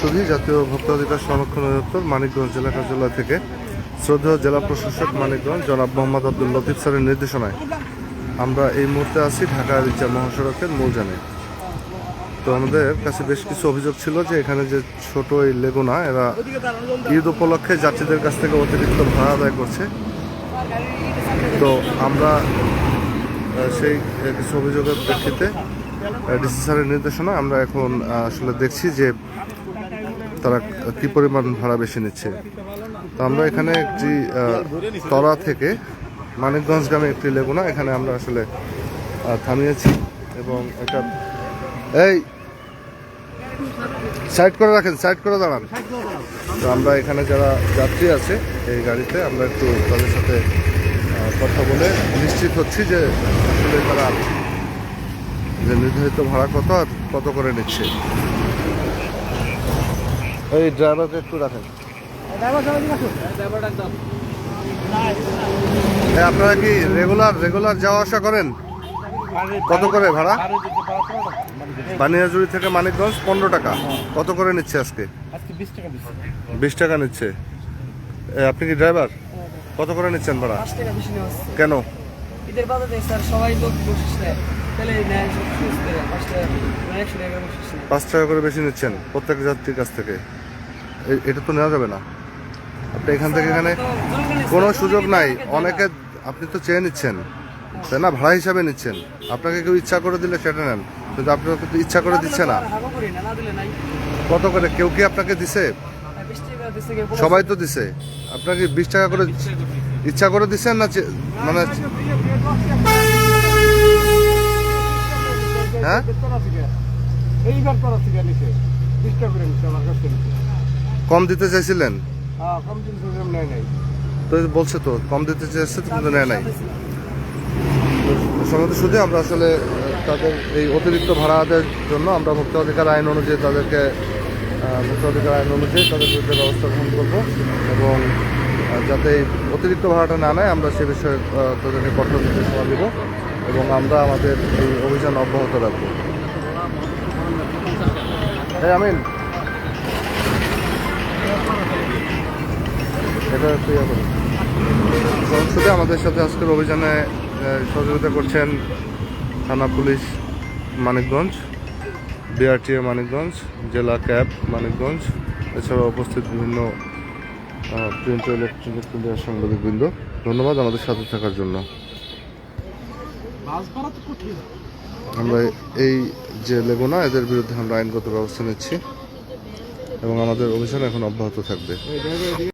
সুধী জাতীয় ভোক্তা অধিকার সংরক্ষণ অধিদপ্তর মানিকগঞ্জ জেলা কার্যালয় থেকে শ্রদ্ধেয় জেলা প্রশাসক মানিকগঞ্জ জনাব মোহাম্মদ আব্দুল লতিফ স্যারের নির্দেশনায় আমরা এই মুহূর্তে আছি ঢাকা রিচা মহাসড়কের মৌজানে। তো আমাদের কাছে বেশ কিছু অভিযোগ ছিল যে এখানে যে ছোট এই লেগুনা, এরা ঈদ উপলক্ষে যাত্রীদের কাছ থেকে অতিরিক্ত ভাড়া আদায় করছে। তো আমরা সেই কিছু অভিযোগের প্রেক্ষিতে ডিসি স্যারের নির্দেশনা, আমরা এখন আসলে দেখছি যে তারা কি পরিমাণ ভাড়া বেশি নিচ্ছে। তো আমরা এখানে একটি তলা থেকে মানিকগঞ্জ গ্রামে একটি লেগুনা এখানে আমরা আসলে থামিয়েছি এবং এটা, এই, সাইড করে রাখেন, সাইড করে দাঁড়ান। তো আমরা এখানে যারা যাত্রী আছে এই গাড়িতে, আমরা একটু তাদের সাথে কথা বলে নিশ্চিত হচ্ছি যে আসলে তারা যে নির্ধারিত ভাড়া কত আর কত করে নিচ্ছে? এই ড্রাইভারকে একটু রাখেন আপনারা কি রেগুলার রেগুলার যাওয়া আসা করেন? কত করে ভাড়া? বানিয়াজুড়ি থেকে মানিকগঞ্জ পনেরো টাকা। কত করে নিচ্ছে আজকে? বিশ টাকা নিচ্ছে। আপনি কি ড্রাইভার? কত করে নিচ্ছেন ভাড়া? কেন? ঈদের বাজারে স্যার সবাই লোক বসিস পাঁচ টাকা মানে পাঁচ টাকা করে বেশি নিচ্ছেন প্রত্যেক যাত্রীর কাছ থেকে। এটা তো নেওয়া যাবে না। আপনি এখান থেকে এখানে কোনো সুযোগ নাই। অনেকে আপনি তো চেয়ে নিচ্ছেন তাই না? ভাড়া হিসাবে নিচ্ছেন। আপনাকে কেউ ইচ্ছা করে দিলে সেটা নেন কিন্তু আপনাকে তো ইচ্ছা করে দিচ্ছে না। কত করে? কেউ কি আপনাকে দিছে? পনেরো সবাই তো দিছে। আপনাকে বিশ টাকা করে ইচ্ছা করে দিচ্ছেন না মানে হ্যাঁ এইবার করা থেকে নিছে। বিশ টাকা করে নিচ্ছে আমার কাছ কম দিতে চাইছিলেন? হ্যাঁ কম দিন সুযোগ নেয় নাই। তো বলছে তো কম দিতে চাইছে কিন্তু নেয় নাই। সমাজ শুধু আমরা আসলে তাদের এই অতিরিক্ত ভাড়া আদায়ের জন্য আমরা ভোক্তা অধিকার আইন অনুযায়ী তাদেরকে আহ, ভোক্তা অধিকার আইন অনুযায়ী তাদের বিরুদ্ধে ব্যবস্থা গ্রহণ করব এবং যাতে অতিরিক্ত ভাড়াটা না নেয় আমরা সে বিষয়ে তাদেরকে কঠোর নির্দেশনা দেব। এবং আমরা আমাদের এই অভিযান অব্যাহত রাখব। হ্যাঁ আমিন। এটা আমাদের সাথে আজকের অভিযানে সহযোগিতা করছেন থানা পুলিশ মানিকগঞ্জ, বিআরটিএ মানিকগঞ্জ, জেলা ক্যাব মানিকগঞ্জ, এছাড়াও উপস্থিত বিভিন্ন প্রিন্ট ইলেকট্রনিক মিডিয়ার সাংবাদিকবৃন্দ। ধন্যবাদ আমাদের সাথে থাকার জন্য। আমরা এই যে লেগুনা এদের বিরুদ্ধে আমরা আইনগত ব্যবস্থা নিচ্ছি এবং আমাদের অভিযান এখন অব্যাহত থাকবে।